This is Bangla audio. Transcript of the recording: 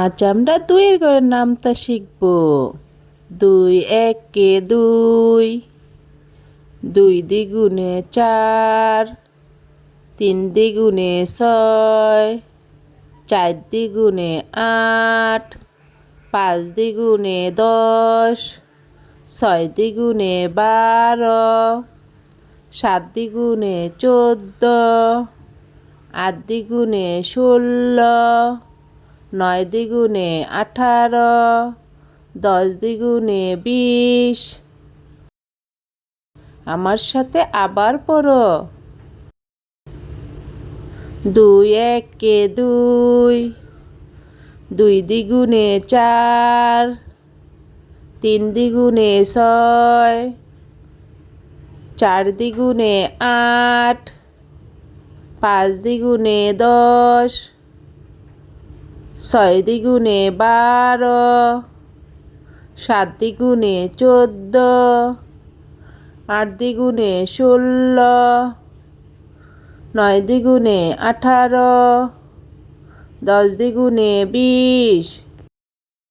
আজ আমরা দুইয়ের ঘরের নামটা শিখব। দুই একে দুই দুই দ্বিগুণে চার, তিন দ্বিগুণে ছয়, চার দ্বিগুণে আট, পাঁচ দ্বিগুণে দশ, ছয় দ্বিগুণে বারো, সাত দ্বিগুণে চোদ্দ, আট দ্বিগুণে ষোলো নয় দ্বিগুণে আঠারো, দশ দ্বিগুণে বিশ। আমার সাথে আবার পড়ো। দুই একে দুই দুই দ্বিগুণে চার, তিন দ্বিগুণে ছয়, চার দ্বিগুণে আট, পাঁচ দ্বিগুণে দশ। ছয় দ্বিগুণে বারো, সাত দ্বিগুণে চোদ্দ, আট দ্বিগুণে ষোলো, নয় দ্বিগুণে আঠারো, দশ দ্বিগুণে বিশ।